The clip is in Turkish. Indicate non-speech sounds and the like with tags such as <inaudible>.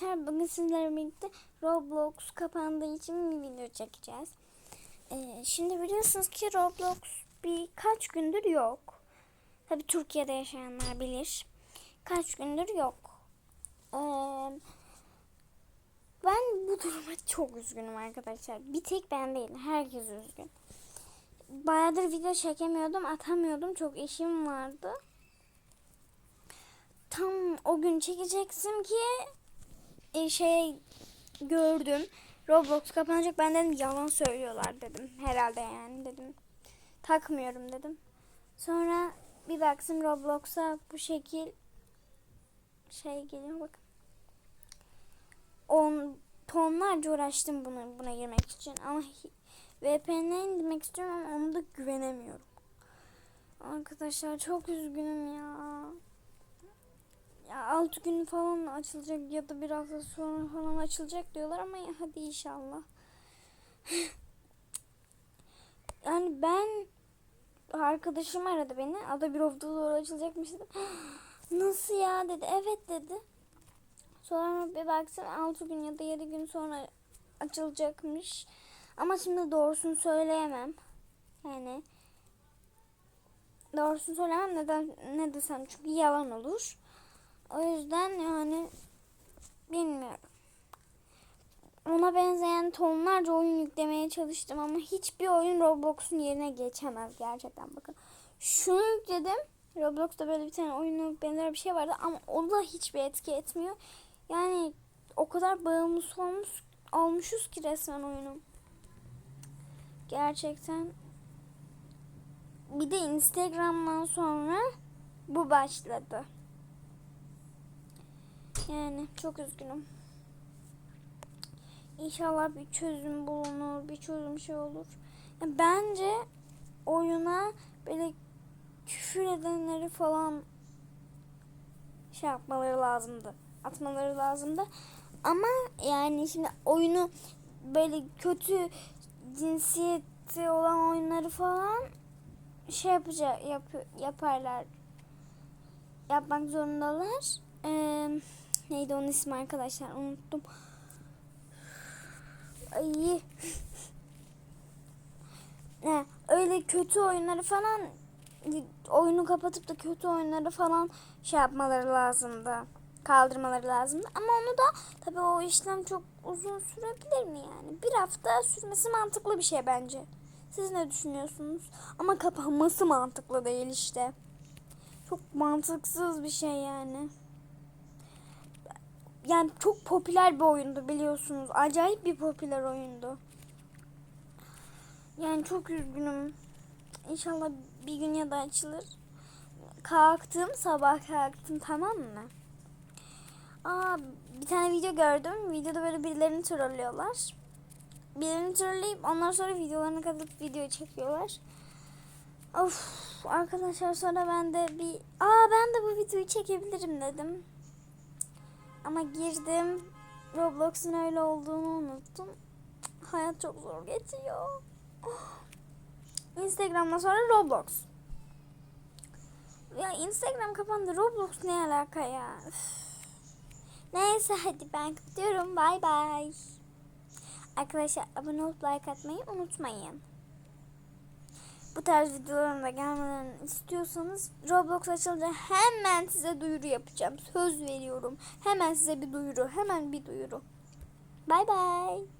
Bugün sizlerle birlikte Roblox kapandığı için bir video çekeceğiz. Ee, şimdi biliyorsunuz ki Roblox birkaç gündür yok. Tabi Türkiye'de yaşayanlar bilir. Kaç gündür yok. Ee, ben bu duruma <laughs> çok üzgünüm arkadaşlar. Bir tek ben değil. Herkes üzgün. Bayağıdır video çekemiyordum. Atamıyordum. Çok işim vardı. Tam o gün çekeceksin ki şey gördüm. Roblox kapanacak. Ben dedim yalan söylüyorlar dedim. Herhalde yani dedim. Takmıyorum dedim. Sonra bir baktım Roblox'a bu şekil şey geliyor bakın. On tonlarca uğraştım bunu buna girmek için ama VPN'e indirmek istiyorum ama onu da güvenemiyorum. Arkadaşlar çok üzgünüm ya. Ya 6 gün falan açılacak ya da bir hafta sonra falan açılacak diyorlar ama ya hadi inşallah. <laughs> yani ben arkadaşım aradı beni. Ada bir hafta sonra açılacakmış dedim. <gasps> Nasıl ya dedi. Evet dedi. Sonra bir baksın 6 gün ya da 7 gün sonra açılacakmış. Ama şimdi doğrusunu söyleyemem. Yani doğrusunu söylemem neden ne desem çünkü yalan olur. O yüzden yani bilmiyorum. Ona benzeyen tonlarca oyun yüklemeye çalıştım ama hiçbir oyun Roblox'un yerine geçemez gerçekten bakın. Şunu yükledim. Roblox'ta böyle bir tane oyunu benzer bir şey vardı ama o da hiçbir etki etmiyor. Yani o kadar bağımlısı olmuş, olmuşuz ki resmen oyunun. Gerçekten. Bir de Instagram'dan sonra bu başladı. Yani çok üzgünüm. İnşallah bir çözüm bulunur, bir çözüm şey olur. Yani bence oyuna böyle küfür edenleri falan şey yapmaları lazımdı. Atmaları lazımdı. Ama yani şimdi oyunu böyle kötü cinsiyeti olan oyunları falan şey yapacak yap, yaparlar. Yapmak zorundalar. Eee Neydi onun ismi arkadaşlar unuttum. Ay. ne, öyle kötü oyunları falan oyunu kapatıp da kötü oyunları falan şey yapmaları lazımdı. Kaldırmaları lazımdı. Ama onu da tabii o işlem çok uzun sürebilir mi yani? Bir hafta sürmesi mantıklı bir şey bence. Siz ne düşünüyorsunuz? Ama kapanması mantıklı değil işte. Çok mantıksız bir şey yani yani çok popüler bir oyundu biliyorsunuz. Acayip bir popüler oyundu. Yani çok üzgünüm. İnşallah bir gün ya da açılır. Kalktım sabah kalktım tamam mı? Aa, bir tane video gördüm. Videoda böyle birilerini trollüyorlar. Birilerini trolleyip ondan sonra videolarını katıp video çekiyorlar. Of arkadaşlar sonra ben de bir aa ben de bu videoyu çekebilirim dedim. Ama girdim. Roblox'un öyle olduğunu unuttum. Hayat çok zor geçiyor. Instagram'dan sonra Roblox. Ya Instagram kapandı. Roblox ne alaka ya? Neyse hadi ben kapatıyorum. Bay bay. Arkadaşlar abone olup like atmayı unutmayın. Bu tarz videoların da gelmelerini istiyorsanız Roblox açılınca hemen size duyuru yapacağım. Söz veriyorum. Hemen size bir duyuru. Hemen bir duyuru. Bay bay.